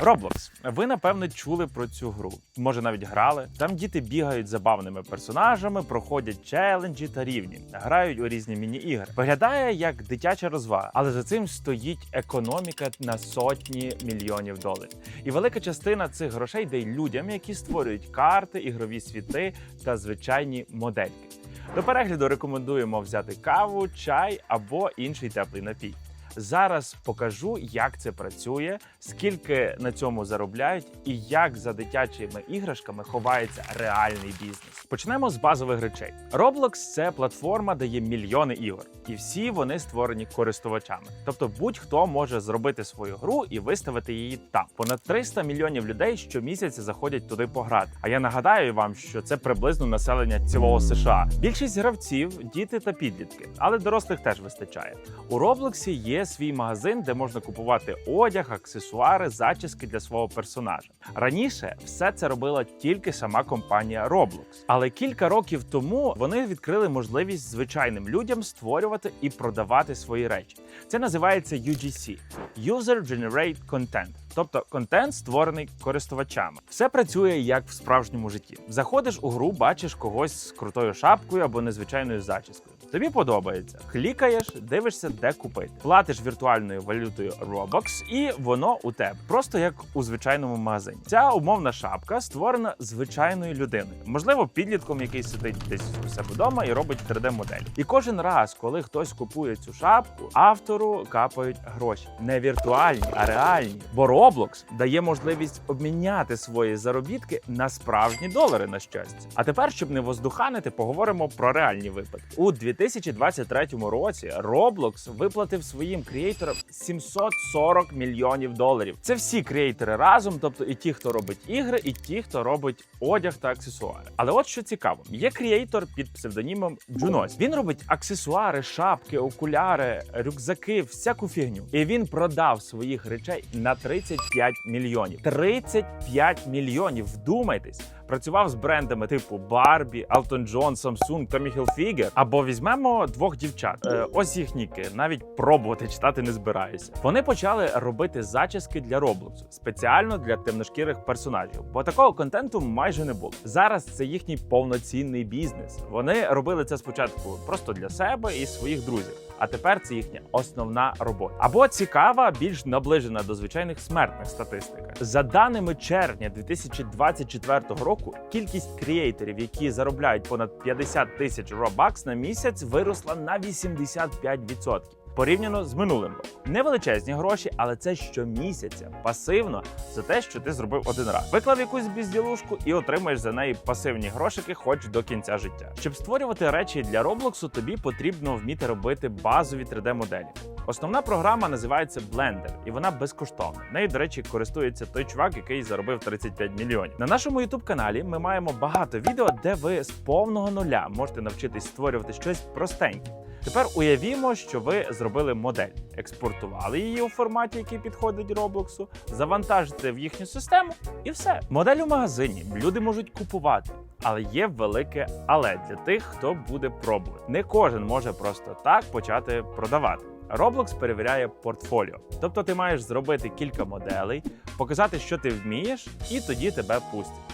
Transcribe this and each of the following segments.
Roblox. Ви напевно чули про цю гру. Може навіть грали. Там діти бігають забавними персонажами, проходять челенджі та рівні, грають у різні міні-ігри. Виглядає як дитяча розвага, але за цим стоїть економіка на сотні мільйонів доларів. І велика частина цих грошей йде людям, які створюють карти, ігрові світи та звичайні модельки. До перегляду рекомендуємо взяти каву, чай або інший теплий напій. Зараз покажу, як це працює, скільки на цьому заробляють, і як за дитячими іграшками ховається реальний бізнес. Почнемо з базових речей. Roblox – це платформа, де є мільйони ігор, і всі вони створені користувачами. Тобто будь-хто може зробити свою гру і виставити її там. Понад 300 мільйонів людей щомісяця заходять туди пограти. А я нагадаю вам, що це приблизно населення цілого США. Більшість гравців діти та підлітки, але дорослих теж вистачає. У Роблоксі є свій магазин, де можна купувати одяг, аксесуари, зачіски для свого персонажа. Раніше все це робила тільки сама компанія Roblox. Але кілька років тому вони відкрили можливість звичайним людям створювати і продавати свої речі. Це називається UGC – User Generate Content. Тобто контент створений користувачами. Все працює як в справжньому житті. Заходиш у гру, бачиш когось з крутою шапкою або незвичайною зачіскою. Тобі подобається. Клікаєш, дивишся, де купити. Платиш віртуальною валютою Robux, і воно у тебе просто як у звичайному магазині. Ця умовна шапка створена звичайною людиною, можливо, підлітком, який сидить десь у себе вдома і робить 3D-модель. І кожен раз, коли хтось купує цю шапку, автору капають гроші. Не віртуальні, а реальні. Бо Roblox дає можливість обміняти свої заробітки на справжні долари на щастя. А тепер, щоб не воздуханити, поговоримо про реальні випадки. У 2023 році Roblox виплатив своїм креаторам 740 мільйонів доларів. Це всі креатори разом, тобто і ті, хто робить ігри, і ті, хто робить одяг та аксесуари. Але от що цікаво, є креатор під псевдонімом Junos. Він робить аксесуари, шапки, окуляри, рюкзаки, всяку фігню. І він продав своїх речей на 35 мільйонів. 35 мільйонів. Вдумайтесь. Працював з брендами типу Barbie, Elton John, Samsung, Tommy Hilfiger. Або візьмемо двох дівчат. Е, ось їх ніки. Навіть пробувати читати не збираюся. Вони почали робити зачіски для Роблоксу спеціально для темношкірих персонажів, бо такого контенту майже не було. Зараз це їхній повноцінний бізнес. Вони робили це спочатку просто для себе і своїх друзів. А тепер це їхня основна робота. Або цікава, більш наближена до звичайних смертних статистика. За даними червня 2024 року, кількість креаторів, які заробляють понад 50 тисяч робакс на місяць, виросла на 85%. Порівняно з минулим роком. Невеличезні гроші, але це щомісяця пасивно за те, що ти зробив один раз. Виклав якусь безділушку і отримаєш за неї пасивні грошики, хоч до кінця життя. Щоб створювати речі для Роблоксу, тобі потрібно вміти робити базові 3D-моделі. Основна програма називається Blender, і вона безкоштовна. Нею, до речі, користується той чувак, який заробив 35 мільйонів. На нашому youtube каналі ми маємо багато відео, де ви з повного нуля можете навчитись створювати щось простеньке. Тепер уявімо, що ви зробили модель, експортували її у форматі, який підходить Роблоксу, завантажите в їхню систему, і все. Модель у магазині люди можуть купувати. Але є велике але для тих, хто буде пробувати. Не кожен може просто так почати продавати. Roblox перевіряє портфоліо, тобто ти маєш зробити кілька моделей, показати, що ти вмієш, і тоді тебе пустять.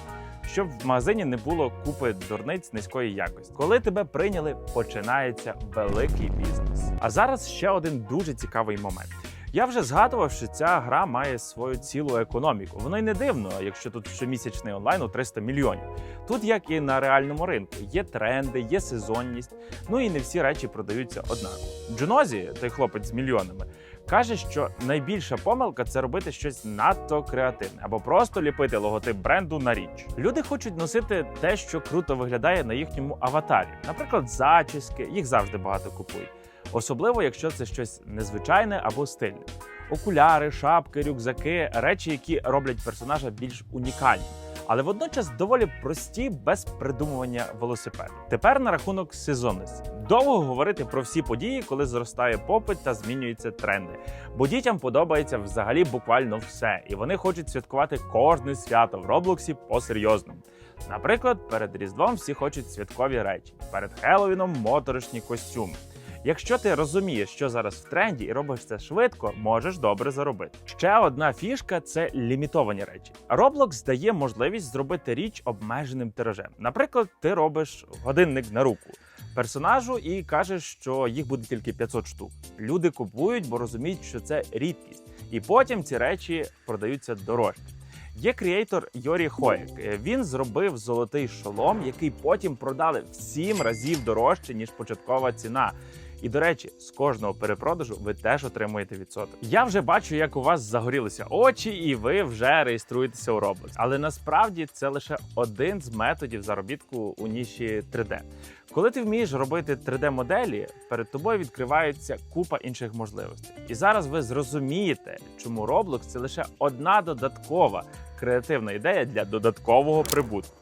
Щоб в магазині не було купи дурниць низької якості. Коли тебе прийняли, починається великий бізнес. А зараз ще один дуже цікавий момент. Я вже згадував, що ця гра має свою цілу економіку. Воно й не дивно, якщо тут щомісячний онлайн у 300 мільйонів. Тут, як і на реальному ринку, є тренди, є сезонність. Ну і не всі речі продаються однаково. Джунозі, той хлопець з мільйонами, каже, що найбільша помилка це робити щось надто креативне або просто ліпити логотип бренду на річ. Люди хочуть носити те, що круто виглядає на їхньому аватарі, наприклад, зачіски, їх завжди багато купують. Особливо, якщо це щось незвичайне або стильне. Окуляри, шапки, рюкзаки, речі, які роблять персонажа більш унікальним. Але водночас доволі прості без придумування велосипеду. Тепер на рахунок сезонності. Довго говорити про всі події, коли зростає попит та змінюються тренди. Бо дітям подобається взагалі буквально все, і вони хочуть святкувати кожне свято в Роблоксі по-серйозному. Наприклад, перед Різдвом всі хочуть святкові речі, перед Хеллоуіном моторошні костюми. Якщо ти розумієш, що зараз в тренді, і робиш це швидко, можеш добре заробити. Ще одна фішка це лімітовані речі. Roblox дає можливість зробити річ обмеженим тиражем. Наприклад, ти робиш годинник на руку персонажу і кажеш, що їх буде тільки 500 штук. Люди купують, бо розуміють, що це рідкість, і потім ці речі продаються дорожче. Є креатор Йорі Хоєк. Він зробив золотий шолом, який потім продали в 7 разів дорожче ніж початкова ціна. І до речі, з кожного перепродажу ви теж отримуєте відсоток. Я вже бачу, як у вас загорілися очі, і ви вже реєструєтеся у Roblox. Але насправді це лише один з методів заробітку у ніші 3D. Коли ти вмієш робити 3D-моделі, перед тобою відкривається купа інших можливостей. І зараз ви зрозумієте, чому Roblox це лише одна додаткова креативна ідея для додаткового прибутку.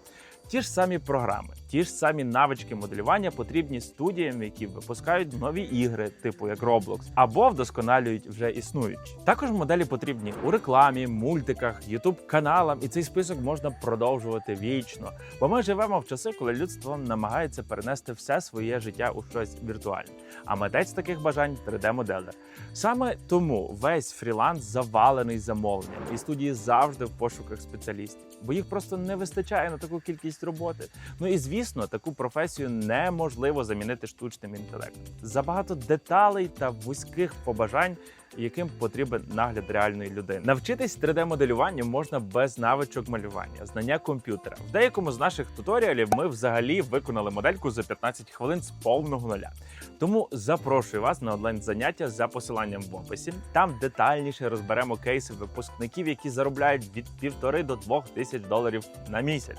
Ті ж самі програми, ті ж самі навички моделювання потрібні студіям, які випускають нові ігри, типу як Roblox, або вдосконалюють вже існуючі. Також моделі потрібні у рекламі, мультиках, youtube каналам, і цей список можна продовжувати вічно. Бо ми живемо в часи, коли людство намагається перенести все своє життя у щось віртуальне. А митець таких бажань 3D-моделер. Саме тому весь фріланс завалений замовленням, і студії завжди в пошуках спеціалістів, бо їх просто не вистачає на таку кількість роботи. Ну і звісно, таку професію неможливо замінити штучним інтелектом. Забагато деталей та вузьких побажань. Яким потрібен нагляд реальної людини. Навчитись 3D-моделюванню можна без навичок малювання, знання комп'ютера. В деякому з наших туторіалів ми взагалі виконали модельку за 15 хвилин з повного нуля. Тому запрошую вас на онлайн заняття за посиланням в описі. Там детальніше розберемо кейси випускників, які заробляють від півтори до двох тисяч доларів на місяць.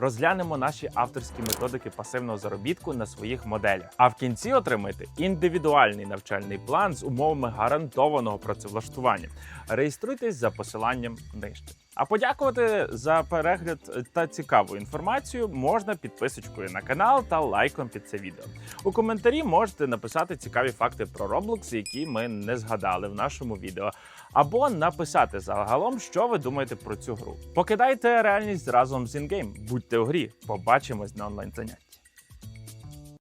Розглянемо наші авторські методики пасивного заробітку на своїх моделях. А в кінці отримайте індивідуальний навчальний план з умовами гарантованого працевлаштування. Реєструйтесь за посиланням нижче. А подякувати за перегляд та цікаву інформацію можна підписочкою на канал та лайком під це відео. У коментарі можете написати цікаві факти про Roblox, які ми не згадали в нашому відео, або написати загалом, що ви думаєте про цю гру. Покидайте реальність разом з інгейм. Будьте у грі. Побачимось на онлайн занятті.